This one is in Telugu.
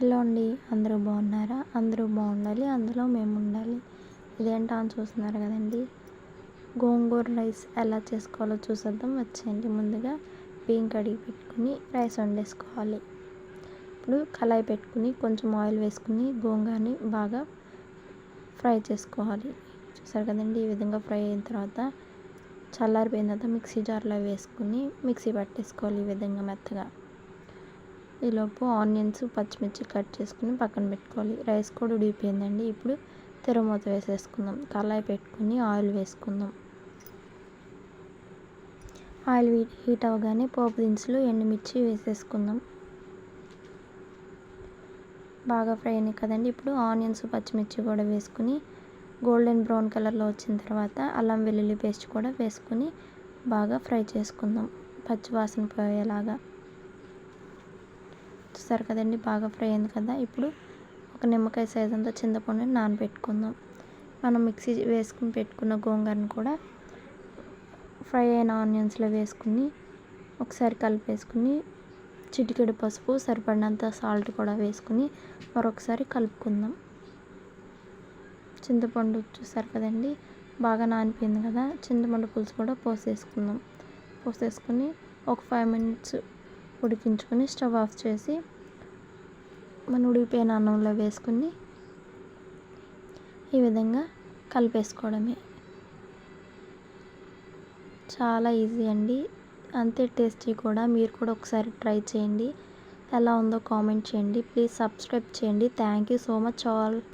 హలో అండి అందరూ బాగున్నారా? అందరూ బాగుండాలి అందులో మేము ఉండాలి. ఇదేంటా అని చూస్తున్నారు కదండి. గోంగూర రైస్ ఎలా చేసుకోవాలో చూసేద్దాం. వచ్చేయండి ముందుగా. బియ్యం కడిగి పెట్టుకుని రైస్ వండేసుకోవాలి. ఇప్పుడు కళాయి పెట్టుకుని కొంచెం ఆయిల్ వేసుకుని గోంగూరని బాగా ఫ్రై చేసుకోవాలి. చూసారు కదండి ఈ విధంగా ఫ్రై అయిన తర్వాత చల్లారిపోయిన తర్వాత మిక్సీ జార్లో వేసుకుని మిక్సీ పట్టేసుకోవాలి ఈ విధంగా మెత్తగా. ఈలోపు ఆనియన్స్ పచ్చిమిర్చి కట్ చేసుకుని పక్కన పెట్టుకోవాలి. రైస్ కూడా ఉడిగిపోయిందండి ఇప్పుడు తెరమూత వేసేసుకుందాం. కళాయి పెట్టుకుని ఆయిల్ వేసుకుందాం. ఆయిల్ హీట్ అవ్వగానే పోపు దినుసులు ఎండుమిర్చి వేసేసుకుందాం. బాగా ఫ్రై అయినాయి కదండి. ఇప్పుడు ఆనియన్స్ పచ్చిమిర్చి కూడా వేసుకుని గోల్డెన్ బ్రౌన్ కలర్లో వచ్చిన తర్వాత అల్లం వెల్లుల్లి పేస్ట్ కూడా వేసుకుని బాగా ఫ్రై చేసుకుందాం. పచ్చివాసన పోయేలాగా. చూసారు కదండి బాగా ఫ్రై అయింది కదా. ఇప్పుడు ఒక నిమ్మకాయ సైజ్ అంతా చింతపండుని నానబెట్టుకుందాం. మనం మిక్సీ వేసుకుని పెట్టుకున్న గోంగూరను కూడా ఫ్రై అయిన ఆనియన్స్లో వేసుకుని ఒకసారి కలిపేసుకుని చిటికెడు పసుపు సరిపడినంత సాల్ట్ కూడా వేసుకుని మరొకసారి కలుపుకుందాం. చింతపండు చూసారు కదండి బాగా నానిపోయింది కదా. చింతపండు పులుసు కూడా పోసేసుకుందాం. పోసేసుకుని ఒక ఫైవ్ మినిట్స్ ఉడికించుకొని స్టవ్ ఆఫ్ చేసి మన ఉడికిపోయిన అన్నంలో వేసుకుని ఈ విధంగా కలిపేసుకోవడమే. చాలా ఈజీ అండి. అంతే టేస్టీ కూడా. మీరు కూడా ఒకసారి ట్రై చేయండి. ఎలా ఉందో కామెంట్ చేయండి. ప్లీజ్ సబ్స్క్రైబ్ చేయండి. Thank you so much all.